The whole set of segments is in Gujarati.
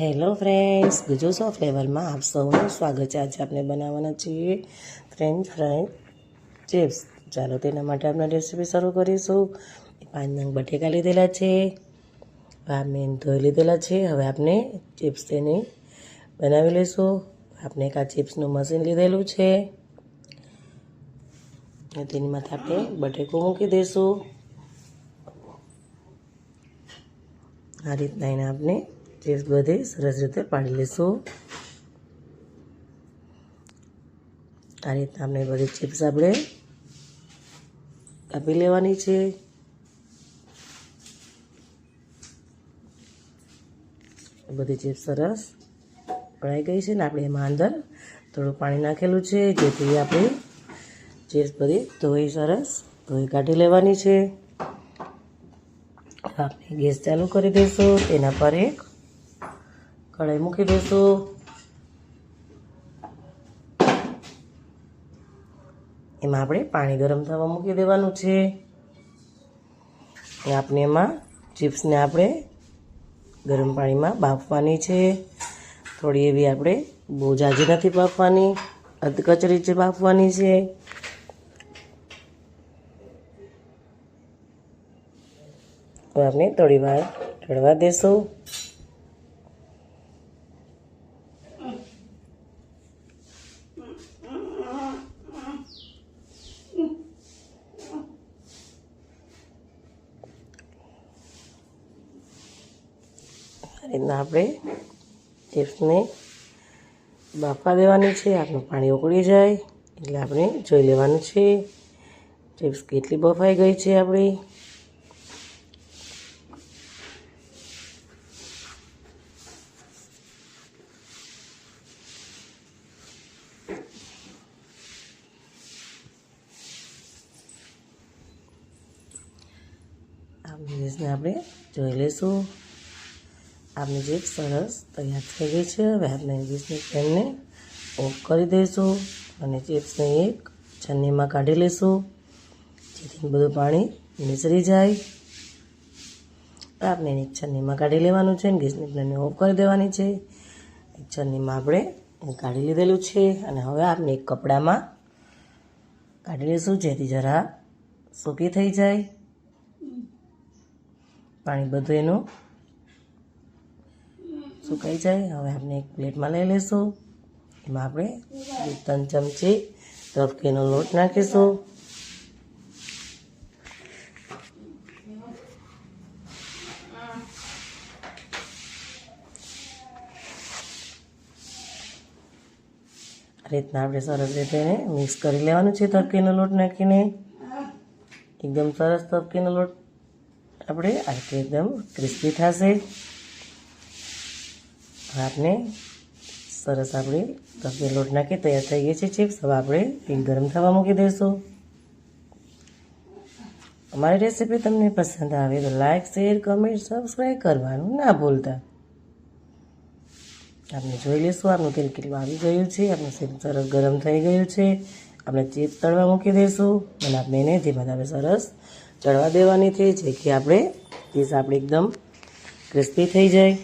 હેલો ફ્રેન્ડ્સ ગુજોસો ફ્લેવરમાં આપ સૌનું સ્વાગત છે. આજે આપણે બનાવવાના છીએ ફ્રેન્ચ ફ્રાય ચિપ્સ ચાલો, તેના માટે આપણે રેસીપી શરૂ કરીશું. પાંચ નંગ બટેકા લીધેલા છે. આ મેન ધોઈ લીધેલા છે. હવે આપણે ચિપ્સ તેની બનાવી લઈશું. આપણે એક આ ચિપ્સનું મશીન લીધેલું છે. તેની માથે આપણે બટેકો મૂકી દઈશું. આ રીતના એને આપણે ચીપ્સ બધી સરસ રીતે પાડી લઈશું આ રીતના આપણે બધી ચિપ્સ આપણે કાપી લેવાની છે બધી ચિપ્સ સરસ પડાઈ ગઈ છે ને આપણે એમાં અંદર થોડું પાણી નાખેલું છે જેથી આપણી ચિપ્સ બધી ધોઈ સરસ ધોઈ કાઢી લેવાની છે આપણે ગેસ ચાલુ કરી દઈશું તેના પર એક કઢાઈ મૂકી દઈશું. એમાં આપણે પાણી ગરમ થવા મૂકી દેવાનું છે. અને આપણે એમાં ચિપ્સને આપણે ગરમ પાણીમાં બાફવાની છે. થોડી એવી આપણે બહુ જાજી નથી બાફવાની, અધકચરી છે બાફવાની છે. આપણે થોડી વાર ચડવા દેશું. આ આપણે ચિપ્સને બાફવા દેવાની છે આપણું પાણી ઉકળી જાય, એટલે આપણે જોઈ લેવાનું છે, ચિપ્સ કેટલી બફાઈ ગઈ છે આપણી. આ ચીઝને આપણે જોઈ લઈશું. આપણી ચીપ્સ સરસ તૈયાર થઈ ગઈ છે, હવે આપણે ગેસની ફ્લેમને ઓફ કરી દઈશું અને ચિપ્સને એક છન્નીમાં કાઢી લઈશું, જેથી બધું પાણી નીસરી જાય. આપણે એક છન્નીમાં કાઢી લેવાનું છે અને ગેસની ફ્લેમને ઓફ કરી દેવાની છે. એક છન્નીમાં આપણે કાઢી લીધેલું છે અને હવે આપણે એક કપડામાં કાઢી લઈશું, જેથી જરા સૂકી થઈ જાય. પાણી બધું એનું સુકાઈ જાય? હવે આપણે એક પ્લેટમાં લઈ લઈશું. એમાં આપણે ત્રણ ચમચી રફકીનો લોટ નાખીશું. આ રીતના આપણે સરસ રીતે મિક્સ કરી લેવાનું છે તપકીનો લોટ નાખીને. એકદમ સરસ તપકીનો લોટ આપણે આ રીતે એકદમ ક્રિસ્પી થશે. આપણે સરસ આપણે તપકી લોટ નાખી તૈયાર થઈ ગઈ છે, ચિપ્સ. હવે આપણે એક ગરમ થવા મૂકી દઈશું. અમારી રેસીપી તમને પસંદ આવે તો લાઈક, શેર, કમેન્ટ સબસ્ક્રાઈબ કરવાનું ના ભૂલતા. આપણે જોઈ લઈશું, આપણું તેલ કેટલું આવી ગયું છે, આપણું તેલ સરસ ગરમ થઈ ગયું છે. આપણે ચિપ્સ તળવા મૂકી દઈશું અને આપણે એને ધીમે ધીમે સરસ ચડવા દેવાની છે, જેથી આપણે ચીઝ આપણે એકદમ ક્રિસ્પી થઈ જાય.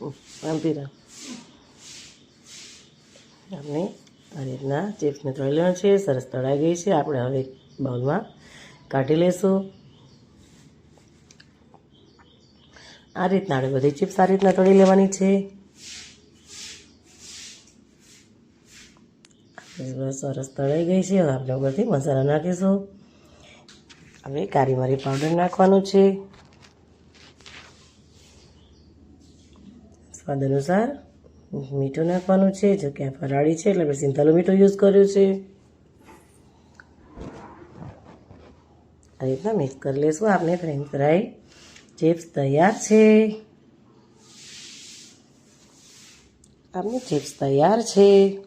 શાંતિ રામ આપણે આ રીતના ચિપ્સને તળી લેવાનું છે, સરસ તળાઈ ગઈ છે. આપણે હવે બાઉલમાં કાઢી લઈશું આ રીતના આપણે બધી ચિપ્સ આ રીતના તળી લેવાની છે. સરસ તળાઈ ગઈ છે. હવે આપણે ઉપરથી મસાલા નાખીશું. હવે કારી મારી પાવડર નાખવાનું છે. સ્વાદ અનુસાર મીઠું નાખવાનું છે, જો કે આ ફરાળી છે, એટલે આપણે સિંધાલું મીઠું યુઝ કર્યું છે. આ રીતના મિક્સ કરી લઈશું આપણે ફ્રેન્ચ ફ્રાય ચિપ્સ તૈયાર છે. આપની ચિપ્સ તૈયાર છે.